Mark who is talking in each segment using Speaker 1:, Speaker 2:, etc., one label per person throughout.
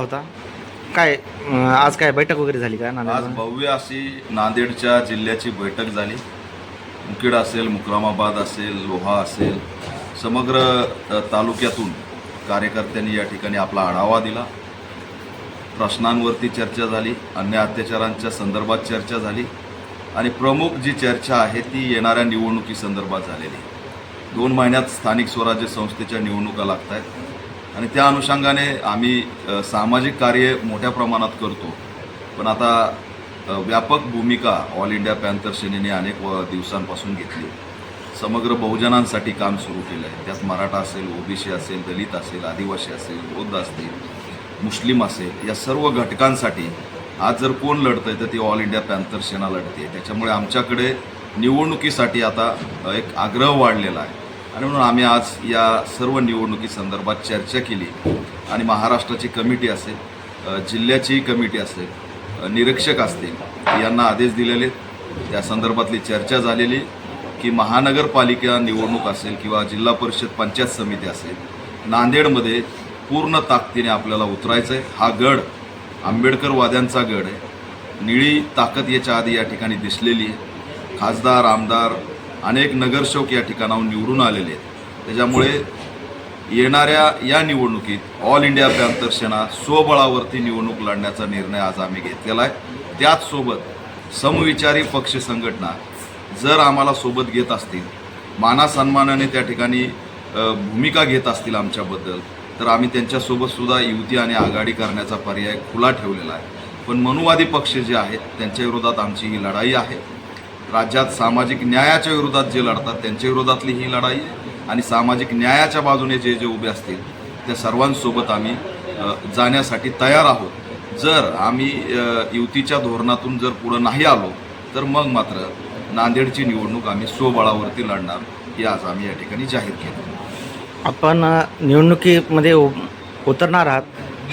Speaker 1: होता. काय आज काय बैठक वगैरे झाली का
Speaker 2: आज
Speaker 1: नांदेड
Speaker 2: भव्य अशी नांदेडच्या जिल्ह्याची बैठक झाली. मुखेड असेल मुक्रामाबाद असेल लोहा असेल समग्र अ, तालुक्यातून कार्यकर्त्यांनी या ठिकाणी आपला आढावा दिला. प्रश्नांवरती चर्चा झाली अन्य अत्याचारांच्या संदर्भात चर्चा झाली आणि प्रमुख जी चर्चा आहे ती येणाऱ्या निवडणुकी संदर्भात झालेली. दोन महिन्यात स्थानिक स्वराज्य संस्थेच्या निवडणुका लागत आहेत आणि त्या अनुषंगाने आम्ही सामाजिक कार्य मोठ्या प्रमाणात करतो. पण आता व्यापक भूमिका ऑल इंडिया पॅन्थर सेनेने अनेक व दिवसांपासून घेतली. समग्र बहुजनांसाठी काम सुरू केलं आहे त्यात मराठा असेल ओबीसी असेल दलित असेल आदिवासी असेल बौद्ध असतील मुस्लिम असेल या सर्व घटकांसाठी आज जर कोण लढतंय तर ती ऑल इंडिया पॅन्थर सेना लढते त्याच्यामुळे आमच्याकडे निवडणुकीसाठी आता एक आग्रह वाढलेला आहे. आणि म्हणून आम्ही आज या सर्व निवडणुकी संदर्भात चर्चा केली. आणि महाराष्ट्राची कमिटी असेल जिल्ह्याची कमिटी असेल निरीक्षक असतील यांना आदेश दिलेले. त्या संदर्भातली चर्चा झालेली की महानगरपालिका निवडणूक असेल किंवा जिल्हा परिषद पंचायत समिती असेल नांदेडमध्ये पूर्ण ताकदीने आपल्याला उतरायचं आहे हा गड आंबेडकरवाद्यांचा गड आहे. निळी ताकद याच्या आधी या ठिकाणी दिसलेली आहे. खासदार आमदार अनेक नगरसेवक या ठिकाणाहून निवडून आलेले आहेत. त्याच्यामुळे येणाऱ्या या निवडणुकीत ऑल इंडिया पॅन्थर सेना स्वबळावरती निवडणूक लढण्याचा निर्णय आज आम्ही घेतलेला आहे. त्याचसोबत समविचारी पक्ष संघटना जर आम्हाला सोबत घेत असतील मानासन्मानाने त्या ठिकाणी भूमिका घेत असतील आमच्याबद्दल तर आम्ही त्यांच्यासोबतसुद्धा युती आणि आघाडी करण्याचा पर्याय खुला ठेवलेला आहे. पण मनुवादी पक्ष जे आहेत त्यांच्या विरोधात आमची ही लढाई आहे. राज्यात सामाजिक न्यायाच्या विरोधात जे लढतात त्यांच्या विरोधातली ही लढाई आहे. आणि सामाजिक न्यायाच्या बाजूने जे जे उभे असतील त्या सर्वांसोबत आम्ही जाण्यासाठी तयार आहोत. जर आम्ही युतीच्या धोरणातून जर पुढं नाही आलो तर मग मात्र नांदेडची निवडणूक आम्ही स्वबळावरती लढणार हे आज आम्ही या ठिकाणी जाहीर केलं.
Speaker 1: आपण निवडणुकीमध्ये उतरणार आहात.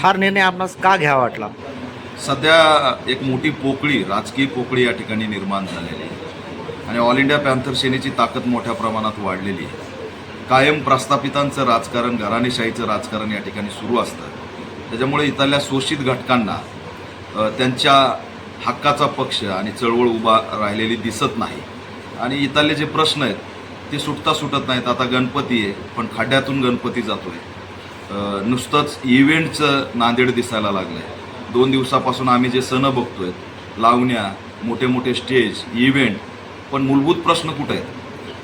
Speaker 1: हा निर्णय आपणास का घ्यावा वाटला?
Speaker 2: सध्या एक मोठी पोकळी राजकीय पोकळी या ठिकाणी निर्माण झालेली आहे. आणि ऑल इंडिया पॅन्थर सेनेची ताकद मोठ्या प्रमाणात वाढलेली आहे. कायम प्रस्थापितांचं राजकारण घराणेशाहीचं राजकारण या ठिकाणी सुरू असतं. त्याच्यामुळे इथल्या शोषित घटकांना त्यांच्या हक्काचा पक्ष आणि चळवळ उभा राहिलेली दिसत नाही. आणि इथले जे प्रश्न आहेत ते सुटता सुटत नाहीत. आता गणपती आहे पण खड्ड्यातून गणपती जातो आहे नुसतंच इव्हेंटचं नांदेड दिसायला लागलं आहे दोन दिवसापासून आम्ही जे सण आहेत लावण्या मोठे मोठे स्टेज इव्हेंट पण मूलभूत प्रश्न कुठे आहेत?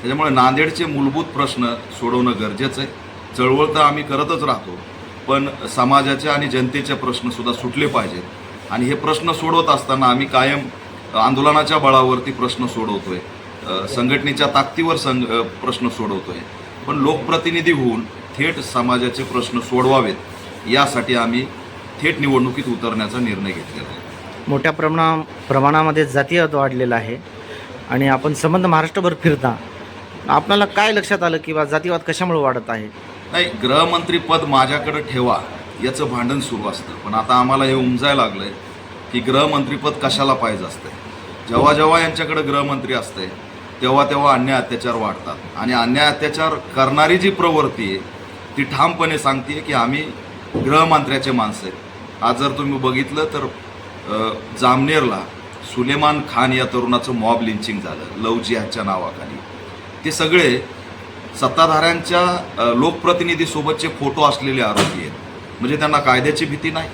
Speaker 2: त्याच्यामुळे नांदेडचे मूलभूत प्रश्न सोडवणं गरजेचं आहे. चळवळ तर आम्ही करतच राहतो पण समाजाचे आणि जनतेचे प्रश्नसुद्धा सुटले पाहिजेत. आणि हे प्रश्न सोडवत असताना आम्ही कायम आंदोलनाच्या बळावरती प्रश्न सोडवतो आहे संघटनेच्या ताकदीवर संघ प्रश्न सोडवतो आहे पण लोकप्रतिनिधी होऊन थेट समाजाचे प्रश्न सोडवावेत यासाठी आम्ही थेट निवडणुकीत उतरण्याचा निर्णय घेतलेला आहे.
Speaker 1: मोठ्या प्रमाणा प्रमाणामध्ये जातीयवाद वाढलेला आहे. आणि आपण संबंध महाराष्ट्रभर फिरता आपल्याला काय लक्षात आलं की बा जातीवाद कशामुळे वाढत आहे?
Speaker 2: नाही गृहमंत्री पद माझ्याकडे ठेवा याचं भांडण सुरू असतं. पण आता आम्हाला हे उमजायला लागलंय की गृहमंत्रीपद कशाला पाहिजे असतंय? जेव्हा जेव्हा यांच्याकडे गृहमंत्री असते तेव्हा तेव्हा अन्याय अत्याचार वाढतात. आणि अन्याय अत्याचार करणारी जी प्रवृत्ती आहे ती ठामपणे सांगते की आम्ही गृहमंत्र्याचे माणसं आहेत आज जर तुम्ही बघितलं तर जामनेरला सुलेमान खान या तरुणाचं मॉब लिंचिंग झालं लव जिहादच्या नावाखाली. ते सगळे सत्ताधाऱ्यांच्या लोकप्रतिनिधीसोबतचे फोटो असलेले आरोपी आहेत. म्हणजे त्यांना कायद्याची भीती नाही.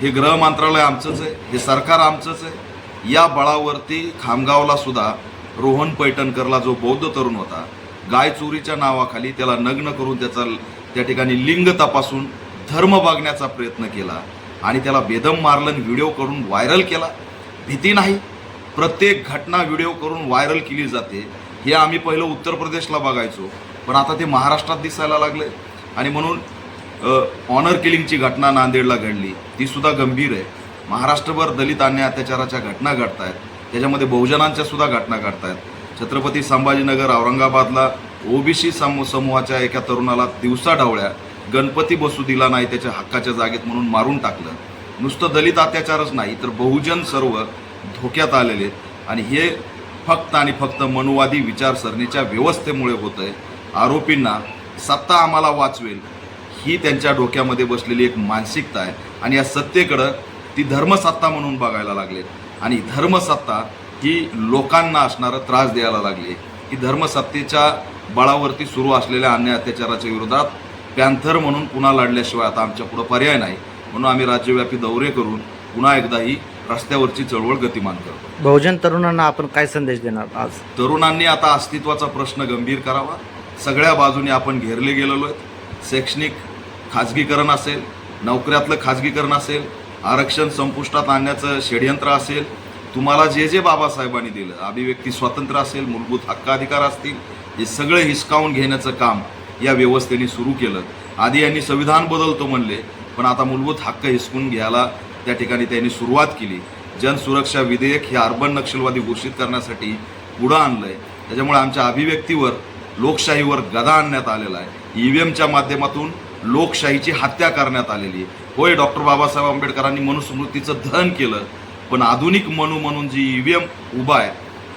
Speaker 2: हे गृह मंत्रालय आमचंच आहे हे सरकार आमचंच आहे. या बळावरती खामगावला सुद्धा रोहन पैठणकरला जो बौद्ध तरुण होता गाय चोरीच्या नावाखाली त्याला नग्न करून त्याचा त्या ठिकाणी लिंग तपासून धर्म बघण्याचा प्रयत्न केला आणि त्याला बेदम मारलं व्हिडिओ करून व्हायरल केला. भीती नाही. प्रत्येक घटना व्हिडिओ करून व्हायरल केली जाते. हे आम्ही पहिलं उत्तर प्रदेशला बघायचो. पण आता ते महाराष्ट्रात दिसायला लागले. आणि म्हणून ऑनर किलिंगची घटना नांदेडला घडली. ती सुद्धा गंभीर आहे. महाराष्ट्रभर दलित अन्याय अत्याचाराच्या घटना घडत आहेत त्याच्यामध्ये बहुजनांच्या सुद्धा घटना घडत आहेत छत्रपती संभाजीनगर औरंगाबादला ओबीसी सम समूहाच्या एका तरुणाला दिवसा ढवळ्या गणपती बसू दिला नाही त्याच्या हक्काच्या जागेत म्हणून मारून टाकलं. नुसतं दलित अत्याचारच नाही तर बहुजन सर्व धोक्यात आलेले आहेत. आणि हे फक्त आणि फक्त मनुवादी विचारसरणीच्या व्यवस्थेमुळे होत आहे आरोपींना सत्ता आम्हाला वाचवेल ही त्यांच्या डोक्यामध्ये बसलेली एक मानसिकता आहे. आणि या सत्तेकडं ती धर्मसत्ता म्हणून बघायला लागले आणि धर्मसत्ता ही लोकांना असणारा त्रास द्यायला लागली ही धर्मसत्तेच्या बळावरती सुरू असलेल्या अन्याय अत्याचाराच्या विरोधात पॅन्थर म्हणून पुन्हा लढल्याशिवाय आता आमच्या पुढं पर्याय नाही. म्हणून आम्ही राज्यव्यापी दौरे करून पुन्हा एकदा ही रस्त्यावरची चळवळ गतिमान करतो.
Speaker 1: बहुजन तरुणांना आपण काय संदेश देणार आज?
Speaker 2: तरुणांनी आता अस्तित्वाचा प्रश्न गंभीर करावा. सगळ्या बाजूने आपण घेरले गेलेलो आहेत. शैक्षणिक खाजगीकरण असेल नोकऱ्यातलं खाजगीकरण असेल आरक्षण संपुष्टात आणण्याचं षडयंत्र असेल तुम्हाला जे जे बाबासाहेबांनी दिलं अभिव्यक्ती स्वातंत्र्य असेल मूलभूत हक्काधिकार असतील हे सगळे हिसकावून घेण्याचं काम या व्यवस्थेने सुरू केलं. आधी यांनी संविधान बदलतो म्हणले पण आता मूलभूत हक्क हिसकून घ्यायला त्या ठिकाणी त्यांनी सुरुवात केली. जनसुरक्षा विधेयक हे अर्बन नक्षलवादी घोषित करण्यासाठी पुढं आणलं आहे त्याच्यामुळे आमच्या अभिव्यक्तीवर लोकशाहीवर गदा आणण्यात आलेला आहे. ईव्हीएमच्या माध्यमातून लोकशाहीची हत्या करण्यात आलेली आहे. होय डॉक्टर बाबासाहेब आंबेडकरांनी मनुस्मृतीचं दहन केलं पण आधुनिक मनू म्हणून जी ई व्ही एम उभा आहे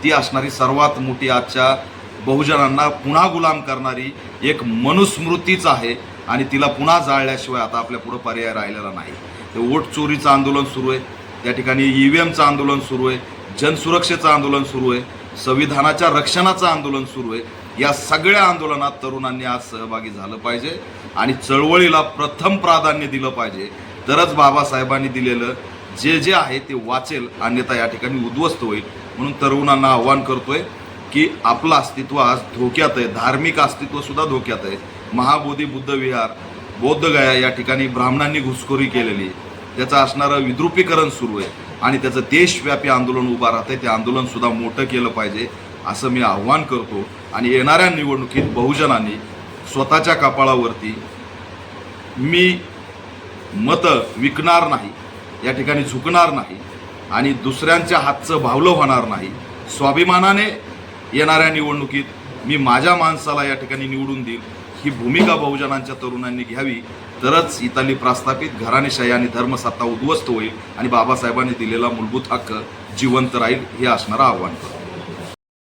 Speaker 2: ती असणारी सर्वात मोठी आजच्या बहुजनांना पुन्हा गुलाम करणारी एक मनुस्मृतीच आहे आणि तिला पुन्हा जाळल्याशिवाय आता आपल्या पुढं पर्याय राहिलेला नाही. ते वोट चोरीचं आंदोलन सुरू आहे. त्या ठिकाणी ई व्ही एमचं आंदोलन सुरू आहे. जनसुरक्षेचं आंदोलन सुरू आहे. संविधानाच्या रक्षणाचं आंदोलन सुरू आहे. या सगळ्या आंदोलनात तरुणांनी आज सहभागी झालं पाहिजे आणि चळवळीला प्रथम प्राधान्य दिलं पाहिजे. तरच बाबासाहेबांनी दिलेलं जे जे आहे ते वाचेल. अन्यथा या ठिकाणी उद्ध्वस्त होईल. म्हणून तरुणांना आव्हान करतोय. की आपलं अस्तित्व आज धोक्यात आहे. धार्मिक अस्तित्वसुद्धा धोक्यात आहे. महाबोधी बुद्ध विहार बौद्धगया या ठिकाणी ब्राह्मणांनी घुसखोरी केलेली. आहे. त्याचं असणारं विद्रुपीकरण सुरू आहे. आणि त्याचं देशव्यापी आंदोलन उभा आहे ते आंदोलनसुद्धा मोठं केलं पाहिजे असं मी आव्हान करतो. आणि येणाऱ्या निवडणुकीत बहुजनांनी स्वतःच्या कपाळावरती मी मतं विकणार नाही या ठिकाणी झुकणार नाही आणि दुसऱ्यांच्या हातचं भावलं होणार नाही. स्वाभिमानाने येणाऱ्या निवडणुकीत मी माझ्या माणसाला या ठिकाणी निवडून देईल ही भूमिका बहुजनांच्या तरुणांनी घ्यावी. तरच इताली प्रस्थापित घराणेशाही आणि धर्मसत्ता उद्ध्वस्त होईल आणि बाबासाहेबांनी दिलेला मूलभूत हक्क जिवंत राहील हे असणारं आव्हान करतो.